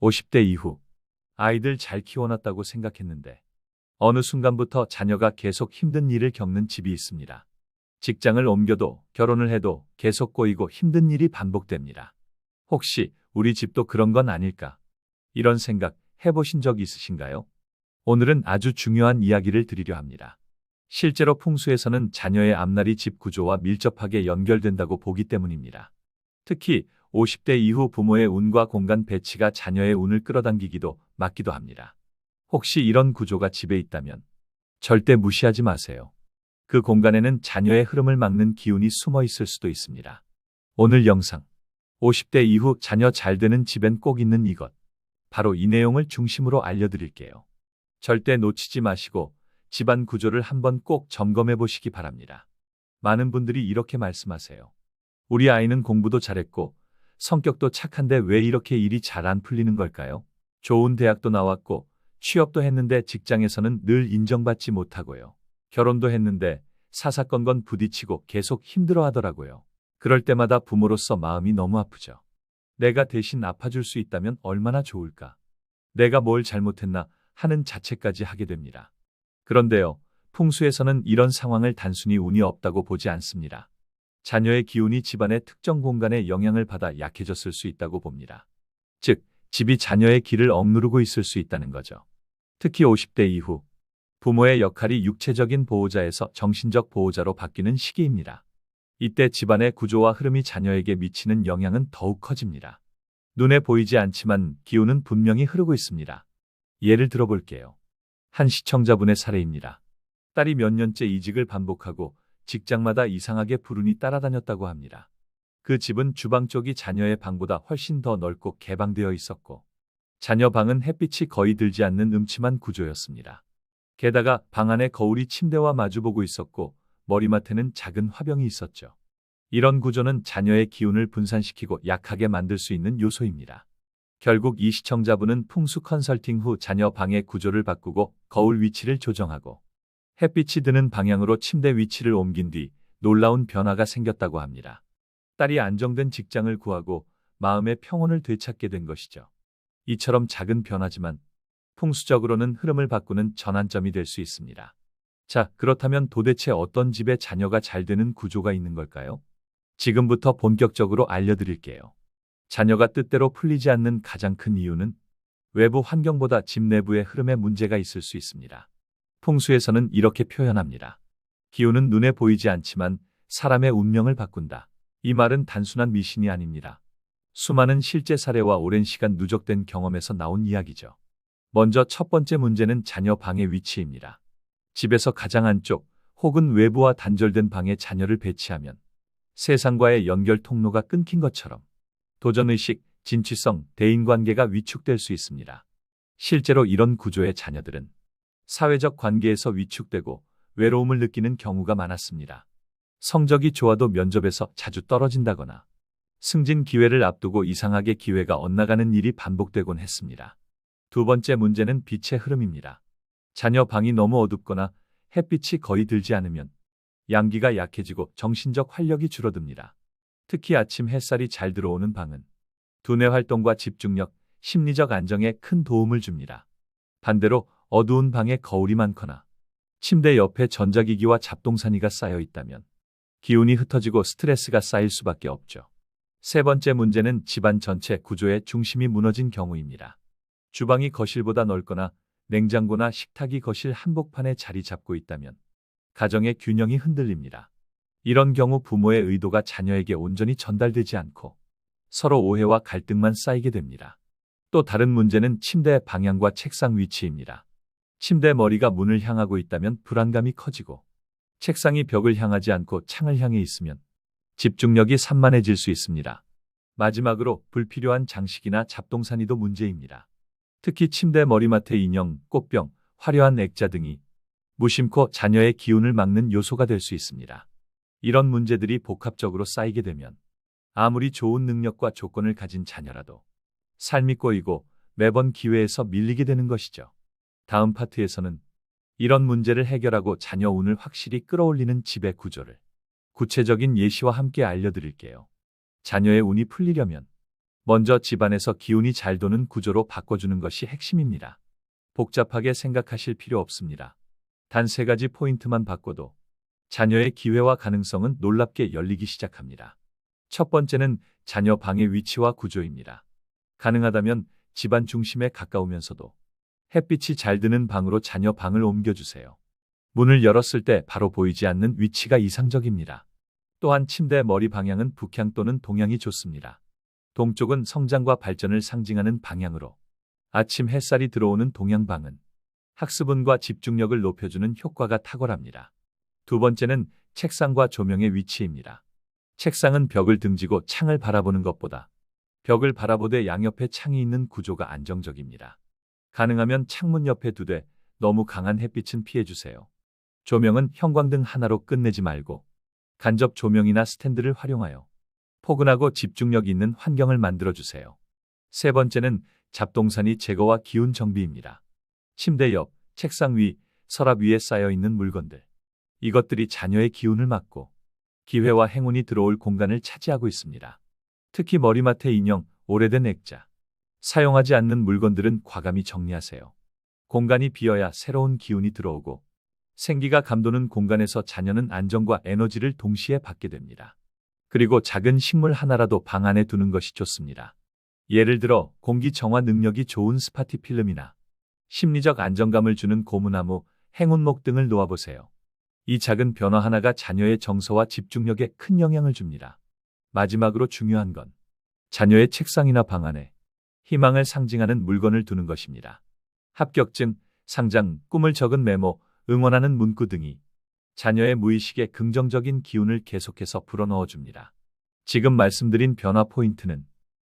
50대 이후 아이들 잘 키워놨다고 생각했는데 어느 순간부터 자녀가 계속 힘든 일을 겪는 집이 있습니다. 직장을 옮겨도 결혼을 해도 계속 꼬이고 힘든 일이 반복됩니다. 혹시 우리 집도 그런 건 아닐까? 이런 생각 해보신 적 있으신가요? 오늘은 아주 중요한 이야기를 드리려 합니다. 실제로 풍수에서는 자녀의 앞날이 집 구조와 밀접하게 연결된다고 보기 때문입니다. 특히 50대 이후 부모의 운과 공간 배치가 자녀의 운을 끌어당기기도 막기도 합니다. 혹시 이런 구조가 집에 있다면 절대 무시하지 마세요. 그 공간에는 자녀의 흐름을 막는 기운이 숨어 있을 수도 있습니다. 오늘 영상 50대 이후 자녀 잘 되는 집엔 꼭 있는 이것. 바로 이 내용을 중심으로 알려드릴게요. 절대 놓치지 마시고 집안 구조를 한번 꼭 점검해 보시기 바랍니다. 많은 분들이 이렇게 말씀하세요. 우리 아이는 공부도 잘했고 성격도 착한데 왜 이렇게 일이 잘 안 풀리는 걸까요? 좋은 대학도 나왔고 취업도 했는데 직장에서는 늘 인정받지 못하고요. 결혼도 했는데 사사건건 부딪히고 계속 힘들어 하더라고요. 그럴 때마다 부모로서 마음이 너무 아프죠. 내가 대신 아파줄 수 있다면 얼마나 좋을까. 내가 뭘 잘못했나 하는 자체까지 하게 됩니다. 그런데요, 풍수에서는 이런 상황을 단순히 운이 없다고 보지 않습니다. 자녀의 기운이 집안의 특정 공간에 영향을 받아 약해졌을 수 있다고 봅니다. 즉, 집이 자녀의 길을 억누르고 있을 수 있다는 거죠. 특히 50대 이후 부모의 역할이 육체적인 보호자에서 정신적 보호자로 바뀌는 시기입니다. 이때 집안의 구조와 흐름이 자녀에게 미치는 영향은 더욱 커집니다. 눈에 보이지 않지만 기운은 분명히 흐르고 있습니다. 예를 들어볼게요. 한 시청자분의 사례입니다. 딸이 몇 년째 이직을 반복하고 직장마다 이상하게 불운이 따라다녔다고 합니다. 그 집은 주방 쪽이 자녀의 방보다 훨씬 더 넓고 개방되어 있었고, 자녀 방은 햇빛이 거의 들지 않는 음침한 구조였습니다. 게다가 방 안에 거울이 침대와 마주보고 있었고, 머리맡에는 작은 화병이 있었죠. 이런 구조는 자녀의 기운을 분산시키고 약하게 만들 수 있는 요소입니다. 결국 이 시청자분은 풍수 컨설팅 후 자녀 방의 구조를 바꾸고 거울 위치를 조정하고 햇빛이 드는 방향으로 침대 위치를 옮긴 뒤 놀라운 변화가 생겼다고 합니다. 딸이 안정된 직장을 구하고 마음의 평온을 되찾게 된 것이죠. 이처럼 작은 변화지만 풍수적으로는 흐름을 바꾸는 전환점이 될 수 있습니다. 자, 그렇다면 도대체 어떤 집에 자녀가 잘 되는 구조가 있는 걸까요? 지금부터 본격적으로 알려드릴게요. 자녀가 뜻대로 풀리지 않는 가장 큰 이유는 외부 환경보다 집 내부의 흐름에 문제가 있을 수 있습니다. 풍수에서는 이렇게 표현합니다. 기운은 눈에 보이지 않지만 사람의 운명을 바꾼다. 이 말은 단순한 미신이 아닙니다. 수많은 실제 사례와 오랜 시간 누적된 경험에서 나온 이야기죠. 먼저 첫 번째 문제는 자녀 방의 위치입니다. 집에서 가장 안쪽 혹은 외부와 단절된 방에 자녀를 배치하면 세상과의 연결 통로가 끊긴 것처럼 도전의식, 진취성, 대인관계가 위축될 수 있습니다. 실제로 이런 구조의 자녀들은 사회적 관계에서 위축되고 외로움을 느끼는 경우가 많았습니다. 성적이 좋아도 면접에서 자주 떨어진다거나 승진 기회를 앞두고 이상하게 기회가 엇나가는 일이 반복되곤 했습니다. 두 번째 문제는 빛의 흐름입니다. 자녀 방이 너무 어둡거나 햇빛이 거의 들지 않으면 양기가 약해지고 정신적 활력이 줄어듭니다. 특히 아침 햇살이 잘 들어오는 방은 두뇌 활동과 집중력, 심리적 안정에 큰 도움을 줍니다. 반대로 어두운 방에 거울이 많거나 침대 옆에 전자기기와 잡동사니가 쌓여 있다면 기운이 흩어지고 스트레스가 쌓일 수밖에 없죠. 세 번째 문제는 집안 전체 구조의 중심이 무너진 경우입니다. 주방이 거실보다 넓거나 냉장고나 식탁이 거실 한복판에 자리 잡고 있다면 가정의 균형이 흔들립니다. 이런 경우 부모의 의도가 자녀에게 온전히 전달되지 않고 서로 오해와 갈등만 쌓이게 됩니다. 또 다른 문제는 침대 방향과 책상 위치입니다. 침대 머리가 문을 향하고 있다면 불안감이 커지고 책상이 벽을 향하지 않고 창을 향해 있으면 집중력이 산만해질 수 있습니다. 마지막으로 불필요한 장식이나 잡동사니도 문제입니다. 특히 침대 머리맡의 인형, 꽃병, 화려한 액자 등이 무심코 자녀의 기운을 막는 요소가 될 수 있습니다. 이런 문제들이 복합적으로 쌓이게 되면 아무리 좋은 능력과 조건을 가진 자녀라도 삶이 꼬이고 매번 기회에서 밀리게 되는 것이죠. 다음 파트에서는 이런 문제를 해결하고 자녀 운을 확실히 끌어올리는 집의 구조를 구체적인 예시와 함께 알려드릴게요. 자녀의 운이 풀리려면 먼저 집안에서 기운이 잘 도는 구조로 바꿔주는 것이 핵심입니다. 복잡하게 생각하실 필요 없습니다. 단 세 가지 포인트만 바꿔도 자녀의 기회와 가능성은 놀랍게 열리기 시작합니다. 첫 번째는 자녀 방의 위치와 구조입니다. 가능하다면 집안 중심에 가까우면서도 햇빛이 잘 드는 방으로 자녀 방을 옮겨주세요. 문을 열었을 때 바로 보이지 않는 위치가 이상적입니다. 또한 침대 머리 방향은 북향 또는 동향이 좋습니다. 동쪽은 성장과 발전을 상징하는 방향으로 아침 햇살이 들어오는 동양방은 학습운과 집중력을 높여주는 효과가 탁월합니다. 두 번째는 책상과 조명의 위치입니다. 책상은 벽을 등지고 창을 바라보는 것보다 벽을 바라보되 양옆에 창이 있는 구조가 안정적입니다. 가능하면 창문 옆에 두되 너무 강한 햇빛은 피해주세요. 조명은 형광등 하나로 끝내지 말고 간접 조명이나 스탠드를 활용하여 포근하고 집중력 있는 환경을 만들어주세요. 세 번째는 잡동사니 제거와 기운 정비입니다. 침대 옆, 책상 위, 서랍 위에 쌓여 있는 물건들. 이것들이 자녀의 기운을 막고 기회와 행운이 들어올 공간을 차지하고 있습니다. 특히 머리맡의 인형, 오래된 액자. 사용하지 않는 물건들은 과감히 정리하세요. 공간이 비어야 새로운 기운이 들어오고 생기가 감도는 공간에서 자녀는 안정과 에너지를 동시에 받게 됩니다. 그리고 작은 식물 하나라도 방 안에 두는 것이 좋습니다. 예를 들어 공기 정화 능력이 좋은 스파티 필름이나 심리적 안정감을 주는 고무나무, 행운목 등을 놓아보세요. 이 작은 변화 하나가 자녀의 정서와 집중력에 큰 영향을 줍니다. 마지막으로 중요한 건 자녀의 책상이나 방 안에 희망을 상징하는 물건을 두는 것입니다. 합격증, 상장, 꿈을 적은 메모, 응원하는 문구 등이 자녀의 무의식에 긍정적인 기운을 계속해서 불어넣어 줍니다. 지금 말씀드린 변화 포인트는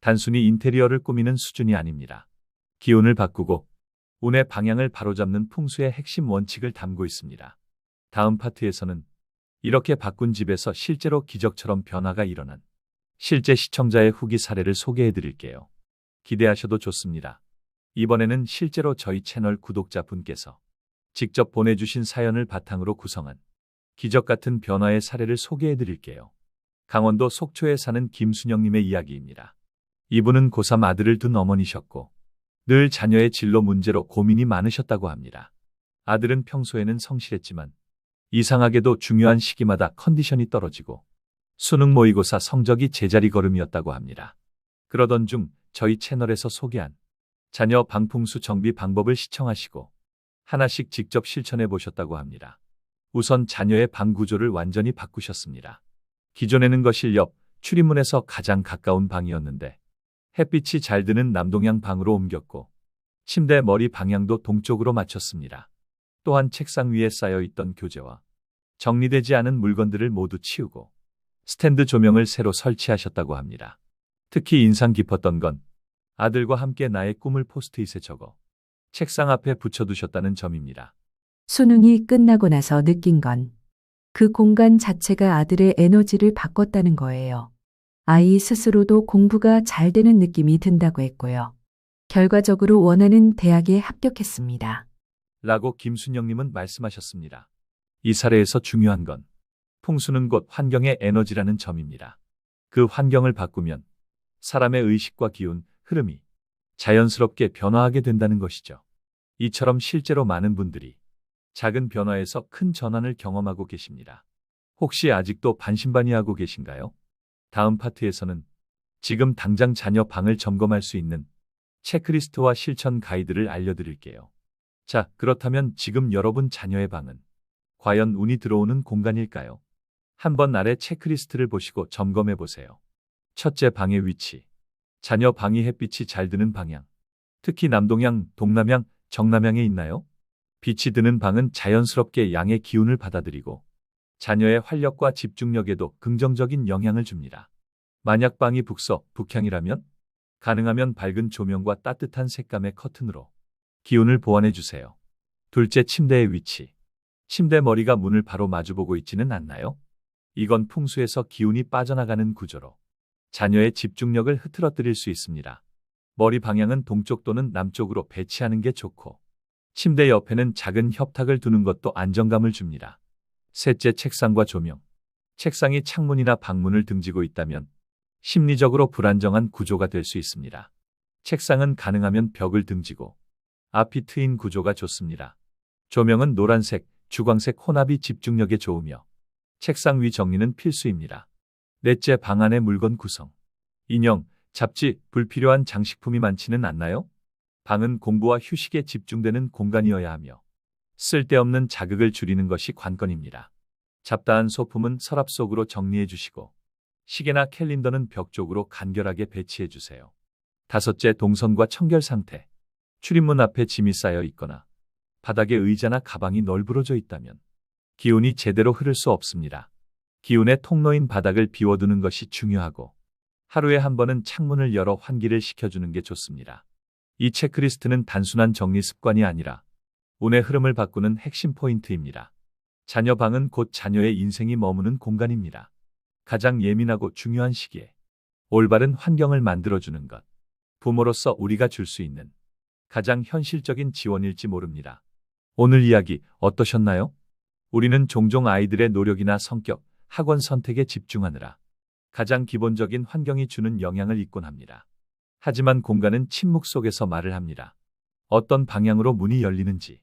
단순히 인테리어를 꾸미는 수준이 아닙니다. 기운을 바꾸고 운의 방향을 바로잡는 풍수의 핵심 원칙을 담고 있습니다. 다음 파트에서는 이렇게 바꾼 집에서 실제로 기적처럼 변화가 일어난 실제 시청자의 후기 사례를 소개해 드릴게요. 기대하셔도 좋습니다. 이번에는 실제로 저희 채널 구독자분께서 직접 보내주신 사연을 바탕으로 구성한 기적 같은 변화의 사례를 소개해 드릴게요. 강원도 속초에 사는 김순영님의 이야기입니다. 이분은 고3 아들을 둔 어머니셨고 늘 자녀의 진로 문제로 고민이 많으셨다고 합니다. 아들은 평소에는 성실했지만 이상하게도 중요한 시기마다 컨디션이 떨어지고 수능 모의고사 성적이 제자리 걸음이었다고 합니다. 그러던 중 저희 채널에서 소개한 자녀 방풍수 정비 방법을 시청하시고 하나씩 직접 실천해 보셨다고 합니다. 우선 자녀의 방 구조를 완전히 바꾸셨습니다. 기존에는 거실 옆 출입문에서 가장 가까운 방이었는데 햇빛이 잘 드는 남동향 방으로 옮겼고 침대 머리 방향도 동쪽으로 맞췄습니다. 또한 책상 위에 쌓여 있던 교재와 정리되지 않은 물건들을 모두 치우고 스탠드 조명을 새로 설치하셨다고 합니다. 특히 인상 깊었던 건 아들과 함께 나의 꿈을 포스트잇에 적어 책상 앞에 붙여두셨다는 점입니다. 수능이 끝나고 나서 느낀 건 그 공간 자체가 아들의 에너지를 바꿨다는 거예요. 아이 스스로도 공부가 잘 되는 느낌이 든다고 했고요. 결과적으로 원하는 대학에 합격했습니다. 라고 김순영님은 말씀하셨습니다. 이 사례에서 중요한 건 풍수는 곧 환경의 에너지라는 점입니다. 그 환경을 바꾸면 사람의 의식과 기운, 흐름이 자연스럽게 변화하게 된다는 것이죠. 이처럼 실제로 많은 분들이 작은 변화에서 큰 전환을 경험하고 계십니다. 혹시 아직도 반신반의하고 계신가요? 다음 파트에서는 지금 당장 자녀 방을 점검할 수 있는 체크리스트와 실천 가이드를 알려드릴게요. 자, 그렇다면 지금 여러분 자녀의 방은 과연 운이 들어오는 공간일까요? 한번 아래 체크리스트를 보시고 점검해 보세요. 첫째 방의 위치. 자녀 방이 햇빛이 잘 드는 방향. 특히 남동향, 동남향, 정남향에 있나요? 빛이 드는 방은 자연스럽게 양의 기운을 받아들이고 자녀의 활력과 집중력에도 긍정적인 영향을 줍니다. 만약 방이 북서, 북향이라면 가능하면 밝은 조명과 따뜻한 색감의 커튼으로 기운을 보완해 주세요. 둘째 침대의 위치. 침대 머리가 문을 바로 마주보고 있지는 않나요? 이건 풍수에서 기운이 빠져나가는 구조로 자녀의 집중력을 흐트러뜨릴 수 있습니다. 머리 방향은 동쪽 또는 남쪽으로 배치하는 게 좋고 침대 옆에는 작은 협탁을 두는 것도 안정감을 줍니다. 셋째 책상과 조명. 책상이 창문이나 방문을 등지고 있다면 심리적으로 불안정한 구조가 될 수 있습니다. 책상은 가능하면 벽을 등지고 앞이 트인 구조가 좋습니다. 조명은 노란색, 주광색 혼합이 집중력에 좋으며 책상 위 정리는 필수입니다. 넷째 방 안의 물건 구성. 인형, 잡지, 불필요한 장식품이 많지는 않나요? 방은 공부와 휴식에 집중되는 공간이어야 하며 쓸데없는 자극을 줄이는 것이 관건입니다. 잡다한 소품은 서랍 속으로 정리해 주시고 시계나 캘린더는 벽 쪽으로 간결하게 배치해 주세요. 다섯째 동선과 청결 상태. 출입문 앞에 짐이 쌓여 있거나 바닥에 의자나 가방이 널브러져 있다면 기운이 제대로 흐를 수 없습니다. 기운의 통로인 바닥을 비워두는 것이 중요하고 하루에 한 번은 창문을 열어 환기를 시켜주는 게 좋습니다. 이 체크리스트는 단순한 정리 습관이 아니라 운의 흐름을 바꾸는 핵심 포인트입니다. 자녀 방은 곧 자녀의 인생이 머무는 공간입니다. 가장 예민하고 중요한 시기에 올바른 환경을 만들어주는 것. 부모로서 우리가 줄 수 있는 가장 현실적인 지원일지 모릅니다. 오늘 이야기 어떠셨나요? 우리는 종종 아이들의 노력이나 성격, 학원 선택에 집중하느라 가장 기본적인 환경이 주는 영향을 잊곤 합니다. 하지만 공간은 침묵 속에서 말을 합니다. 어떤 방향으로 문이 열리는지,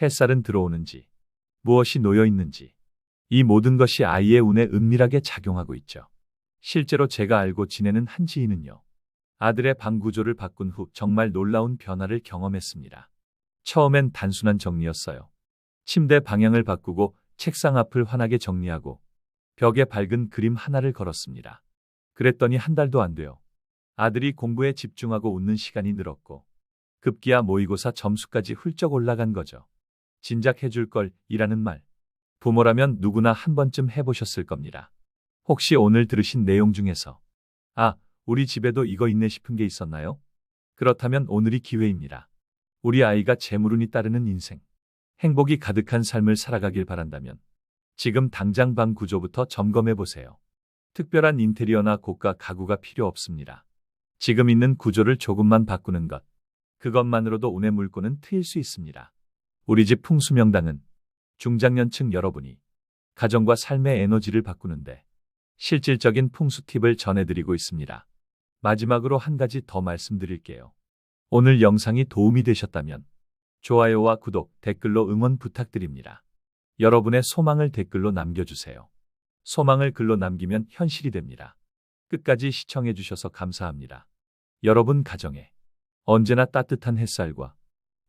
햇살은 들어오는지, 무엇이 놓여 있는지, 이 모든 것이 아이의 운에 은밀하게 작용하고 있죠. 실제로 제가 알고 지내는 한 지인은요. 아들의 방 구조를 바꾼 후 정말 놀라운 변화를 경험했습니다. 처음엔 단순한 정리였어요. 침대 방향을 바꾸고 책상 앞을 환하게 정리하고 벽에 밝은 그림 하나를 걸었습니다. 그랬더니 한 달도 안 돼요. 아들이 공부에 집중하고 웃는 시간이 늘었고 급기야 모의고사 점수까지 훌쩍 올라간 거죠. 진작 해줄 걸 이라는 말. 부모라면 누구나 한 번쯤 해보셨을 겁니다. 혹시 오늘 들으신 내용 중에서 아, 우리 집에도 이거 있네 싶은 게 있었나요? 그렇다면 오늘이 기회입니다. 우리 아이가 재물운이 따르는 인생, 행복이 가득한 삶을 살아가길 바란다면 지금 당장 방 구조부터 점검해 보세요. 특별한 인테리어나 고가 가구가 필요 없습니다. 지금 있는 구조를 조금만 바꾸는 것. 그것만으로도 운의 물꼬는 트일 수 있습니다. 우리 집 풍수명당은 중장년층 여러분이 가정과 삶의 에너지를 바꾸는데 실질적인 풍수 팁을 전해드리고 있습니다. 마지막으로 한 가지 더 말씀드릴게요. 오늘 영상이 도움이 되셨다면 좋아요와 구독, 댓글로 응원 부탁드립니다. 여러분의 소망을 댓글로 남겨주세요. 소망을 글로 남기면 현실이 됩니다. 끝까지 시청해주셔서 감사합니다. 여러분 가정에 언제나 따뜻한 햇살과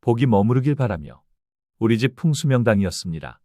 복이 머무르길 바라며 우리 집 풍수명당이었습니다.